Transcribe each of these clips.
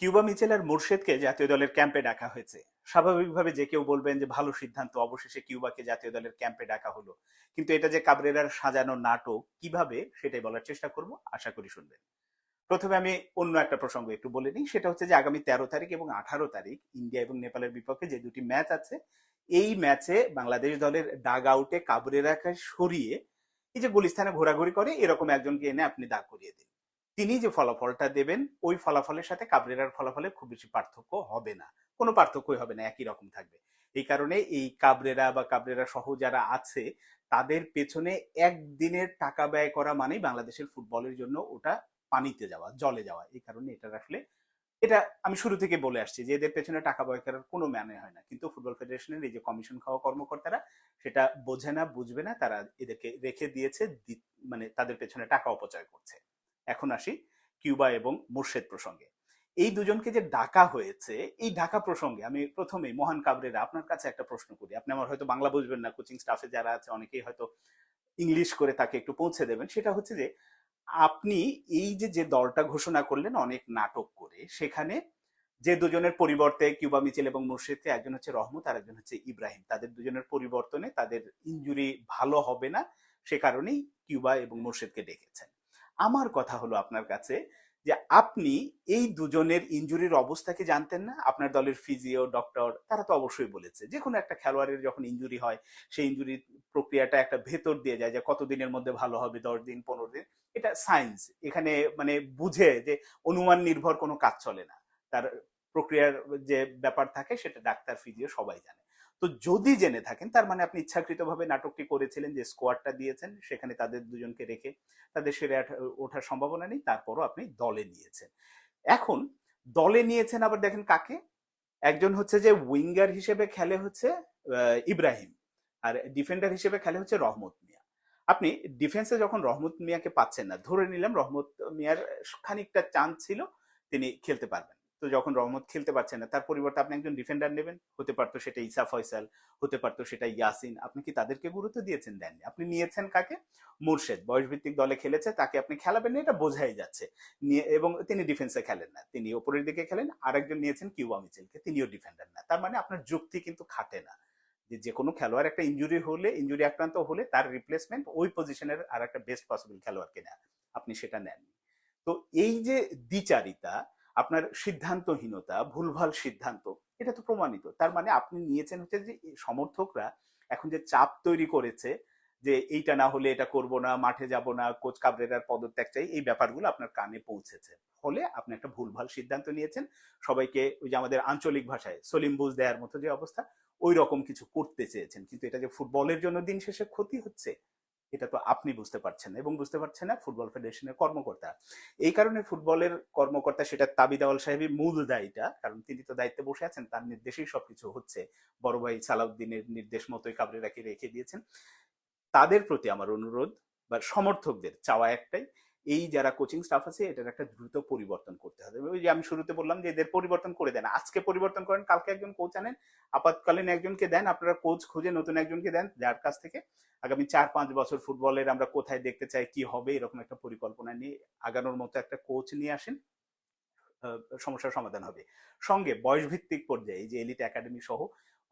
Cuba Mitchell আর মুর্শেদকে জাতীয় দলের ক্যাম্পে ডাকা হয়েছে। স্বাভাবিকভাবে যে কেউ বলবেন যে, ভালো সিদ্ধান্ত, অবশেষে কিউবাকে জাতীয় দলের ক্যাম্পে ডাকা হলো। কিন্তু এটা যে কাবরেরার সাজানো নাটক, কীভাবে সেটাই বলার চেষ্টা করব, আশা করি শুনবেন। প্রথমে আমি অন্য একটা প্রসঙ্গ একটু বলে নিই, সেটা হচ্ছে যে, আগামী তেরো তারিখ এবং আঠারো তারিখ ইন্ডিয়া এবং নেপালের বিপক্ষে যে দুটি ম্যাচ আছে, এই ম্যাচে বাংলাদেশ দলের ডাগ আউটে কাবরেরাকে সরিয়ে এই যে গুলিস্থানে ঘোরাঘুরি করে, এরকম একজনকে এনে আপনি দাগ করিয়ে দিন। তিনি যে ফলাফলটা দেবেন, ওই ফলাফলের সাথে কাবরেরার ফলাফলে খুব বেশি পার্থক্য হবে না। কোনো পার্থক্যই হবে না, একই রকম থাকবে। এই কারণে এই কাবরেরা বা কাবরেরা সহ যারা আছে, তাদের পেছনে একদিনের টাকা ব্যয় করা মানেই বাংলাদেশের ফুটবলের জন্য ওটা পানিতে যাওয়া, জলে যাওয়া। এই কারণে এটা আসলে, এটা আমি শুরু থেকে বলে আসছি যে এদের পেছনে টাকা ব্যয় করার কোনো মানে হয় না। কিন্তু ফুটবল ফেডারেশনের এই যে কমিশন খাওয়া কর্মকর্তারা, সেটা বোঝে না, বুঝবে না, তারা এদেরকে রেখে দিয়েছে মানে তাদের পেছনে টাকা অপচয় করছে। এখন আসি কিউবা এবং মুর্শেদ প্রসঙ্গে। এই দুজনকে যে ডাকা হয়েছে, এই ঢাকা প্রসঙ্গে আমি প্রথমেই মহান কাবরেরা আপনার কাছে একটা প্রশ্ন করি। আপনি আমার হয়তো বাংলা বুঝবেন না, কোচিং স্টাফে যারা আছে অনেকেই হয়তো ইংলিশ করে তাকে একটু পৌঁছে দেবেন। সেটা হচ্ছে যে আপনি এই যে যে দলটা ঘোষণা করলেন অনেক নাটক করে, সেখানে যে দুজনের পরিবর্তে কিউবা মিচেল এবং মুর্শিদকে একজন হচ্ছে রহমত আর একজন হচ্ছে ইব্রাহিম। তাদের দুজনের পরিবর্তনে তাদের ইনজুরি ভালো হবে না, সে কারণেই কিউবা এবং মুর্শিদকে ডেকেছেন। আমার কথা হলো আপনার কাছে যে আপনি এই দুজনের ইনজুরির অবস্থাকে জানতেন না? আপনার দলের ফিজিও ডক্টর তারা তো অবশ্যই বলেছে। যে কোনো একটা খেলোয়াড়ের যখন ইনজুরি হয়, সেই ইনজুরির প্রক্রিয়াটা একটা ভেতর দিয়ে যায় যে কতদিনের মধ্যে ভালো হবে, দশ দিন, পনেরো দিন। এটা সায়েন্স এখানে মানে বুঝে যে অনুমান নির্ভর কোনো কাজ চলে না। তার প্রক্রিয়ার যে ব্যাপার থাকে, সেটা ডাক্তার ফিজিও সবাই জানে। তো যদি জেনে থাকেন, তার মানে আপনি ইচ্ছাকৃতভাবে নাটকটি করেছিলেন যে স্কোয়াডটা দিয়েছেন, সেখানে তাদের দুজনকে রেখে তাদের সেরে ওঠার সম্ভাবনা নেই, তারপরও আপনি দলে নিয়েছেন। এখন দলে নিয়েছেন আবার দেখেন কাকে? একজন হচ্ছে যে উইঙ্গার হিসেবে খেলে হচ্ছে ইব্রাহিম, আর ডিফেন্ডার হিসেবে খেলে হচ্ছে রহমত মিয়া। আপনি ডিফেন্সে যখন রহমত মিয়াকে পাচ্ছেন না, ধরে নিলাম রহমত মিয়ার খানিকটা চান্স ছিল, তিনি খেলতে পারবেন। তো যখন রহমত খেলতে পারছেন না, তার পরিবর্তে আপনি একজন ডিফেন্ডার নেবেন। হতে পারতো সেটা ইসা ফয়সাল, হতে পারতো সেটা ইয়াসিন। আপনি কি তাদেরকে গুরুত্ব দিয়েছেন? দেননি। আপনি নিয়েছেন কাকে? মুর্শেদ। বয়সভিত্তিক দলে খেলেছে, তাকে আপনি খেলাবেন না, এটা বোঝাই যাচ্ছে। নিয়ে, এবং তিনি ডিফেন্সে খেলেন না। তিনি ওপরের দিকে খেলেন, আরেকজন নিয়েছেন কিউবা মিচেলকে, তিনিও ডিফেন্ডার না। তার মানে আপনার যুক্তি কিন্তু খাটে না। যে যে কোনো খেলোয়াড় একটা ইনজুরি হলে ইনজুরি আক্রান্ত হলে তার রিপ্লেসমেন্ট ওই পজিশনের আর একটা বেস্ট পসিবল খেলোয়াড়কে নেন আপনি সেটা নেননি। তো এই যে দ্বিচারিতা আপনার সিদ্ধান্তহীনতা, ভুলভাল সিদ্ধান্ত, এটা তো প্রমাণিত। তার মানে আপনি নিয়েছেন হচ্ছে যে সমর্থকরা এখন যে চাপ তৈরি করেছে যে এইটা না হলে এটা করব না, মাঠে যাব না, কোচ কাবরেরার পদত্যাগ চাই, এই ব্যাপারগুলো আপনার কানে পৌঁছেছে। ফলে আপনি একটা ভুলভাল সিদ্ধান্ত নিয়েছেন। সবাইকে ওই যে আমাদের আঞ্চলিক ভাষায় সলিম বুঝ দেওয়ার মতো যে অবস্থা ওই রকম কিছু করতে চেয়েছেন। কিন্তু এটা যে ফুটবলের জন্য দিন শেষে ক্ষতি হচ্ছে এটা তো আপনি বুঝতে পারছেন এবং বুঝতে পারছেন না ফুটবল ফেডারেশনের কর্মকর্তা। এই কারণে ফুটবলের কর্মকর্তা সেটা তাবি দেওয়াল সাহেবই মূল দায়ীটা কারণ তিনি তো দায়িত্বে বসে আছেন, তার নির্দেশেই সবকিছু হচ্ছে। বড় ভাই সালাউদ্দিনের নির্দেশ মতোই কাবরেরাকে রেখে দিয়েছেন। তাদের প্রতি আমার অনুরোধ বা সমর্থকদের চাওয়া একটাই এই যারা কোচিং স্টাফ আছে, এটার একটা দ্রুত পরিবর্তন করতে হবে। ওই যে আমি শুরুতে বললাম যে এদের পরিবর্তন করে দেন। আজকে পরিবর্তন করেন, কালকে একজন কোচ আনেন, আপাতকালীন একজনকে দেন, আপনারা কোচ খুঁজে নতুন একজনকে দেন যার কাছ থেকে আগামী চার পাঁচ বছর ফুটবলের আমরা কোথায় দেখতে চাই, কি হবে, এরকম একটা পরিকল্পনা নিয়ে আগানোর মতো একটা কোচ নিয়ে আসেন সমস্যার সমাধান হবে। সঙ্গে বয়সভিত্তিক পর্যায়ে যে এলিট একাডেমি সহ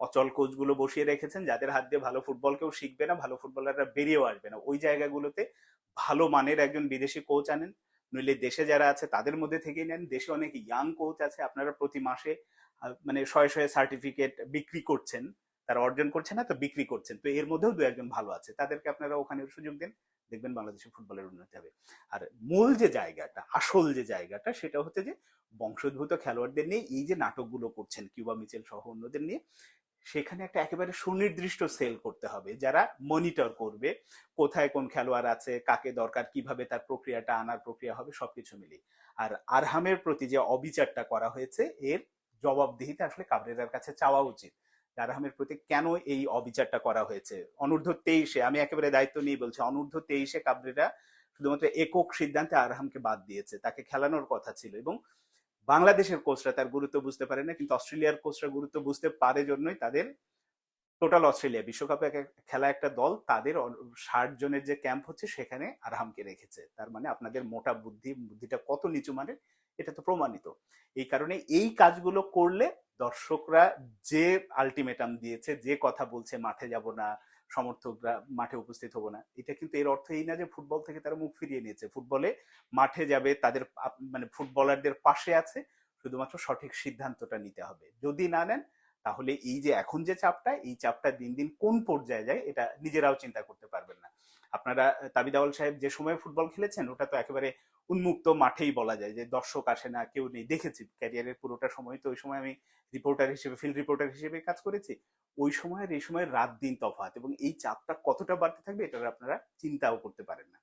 অচল কোচগুলো বসিয়ে রেখেছেন, যাদের হাত দিয়ে ভালো ফুটবল কেউ শিখবে না, ভালো ফুটবলাররা বেরিয়েও আসবে না। ওই জায়গাগুলোতে ভালো মানের একজন বিদেশি কোচ আনেন। নইলে দেশে যারা আছে, তাদের মধ্যে থেকেই নেন। দেশে অনেক ইয়াং কোচ আছে, আপনারা প্রতি মাসে মানে শয়ে শয়ে সার্টিফিকেট বিক্রি করছেন। তারা অর্জন করছে না, তো বিক্রি করছেন। তো এর মধ্যেও দু একজন ভালো আছে। তাদেরকে আপনারা ওখানে সুযোগ দেন। দেখবেন বাংলাদেশের ফুটবলের উন্নতি হবে। আর মূল যে জায়গাটা, আসল যে জায়গাটা, সেটা হচ্ছে যে বংশোদ্ভূত খেলোয়াড়দের নিয়ে এই যে নাটকগুলো করছেন কিউবা মিচেল সহ অন্যদের নিয়ে সেখানে একটা একেবারে সুনির্দিষ্ট সেল করতে হবে, যারা মনিটর করবে, কোথায় কোন খেলোয়াড় আছে, কাকে দরকার, কীভাবে তার প্রক্রিয়াটা, আনার প্রক্রিয়া হবে, সবকিছু মিলিয়ে। আর আরহামের প্রতি যে অবিচারটা করা হয়েছে, এর জবাবদিহিতা আসলে কাবরেরার কাছে চাওয়া উচিত। আরহামের প্রতি কেন এই অবিচারটা করা হয়েছে? অনূর্ধ্ব তেইশে, আমি একেবারে দায়িত্ব নিয়ে বলছি, অনূর্ধ্ব তেইশে কাবরেরা শুধুমাত্র একক সিদ্ধান্তে আরহামকে বাদ দিয়েছে। তাকে খেলানোর কথা ছিল এবং বাংলাদেশের কোচরা তার গুরুত্ব বুঝতে পারে না, কিন্তু অস্ট্রেলিয়ার কোচরা গুরুত্ব বুঝতে পারে জন্যই তাদের টোটাল অস্ট্রেলিয়া বিশ্বকাপে খেলা একটা দল, তাদের ষাট জনের যে ক্যাম্প হচ্ছে সেখানে আরহামকে রেখেছে। তার মানে আপনাদের মোটা বুদ্ধি, বুদ্ধিটা কত নিচু মানের, এটা তো প্রমাণিত। এই কারণে এই কাজগুলো করলে দর্শকরা যে আলটিমেটাম দিয়েছে, যে কথা বলছে, মাঠে যাব না সমর্থকরা মাঠে উপস্থিত হব না। এটা কিন্তু এর অর্থ এই না যে ফুটবল থেকে তারা মুখ ফিরিয়ে নিয়েছে। ফুটবলে মাঠে যাবে, তাদের মানে ফুটবলারদের পাশে আছে, শুধুমাত্র সঠিক সিদ্ধান্তটা নিতে হবে। যদি না নেন, তাহলে এই যে এখন যে চাপটা, এই চাপটা দিন দিন কোন পর্যায়ে যায়, এটা নিজেরাও চিন্তা করতে পারবেন না। আপনারা তাবিদাওয়াল সাহেব যে সময় ফুটবল খেলেছেন, ওটা তো একেবারে উন্মুক্ত মাঠেই বলা যায় যে দর্শক আসে না, কেউ নেই। দেখেছি ক্যারিয়ারের পুরোটা সময় তো ওই সময় আমি রিপোর্টার হিসেবে ফিল্ড রিপোর্টার হিসেবে কাজ করেছি। ওই সময়ের, এই সময় রাত দিন তফাত এবং এই চাপটা কতটা বাড়তে থাকবে এটা আপনারা চিন্তাও করতে পারেন না।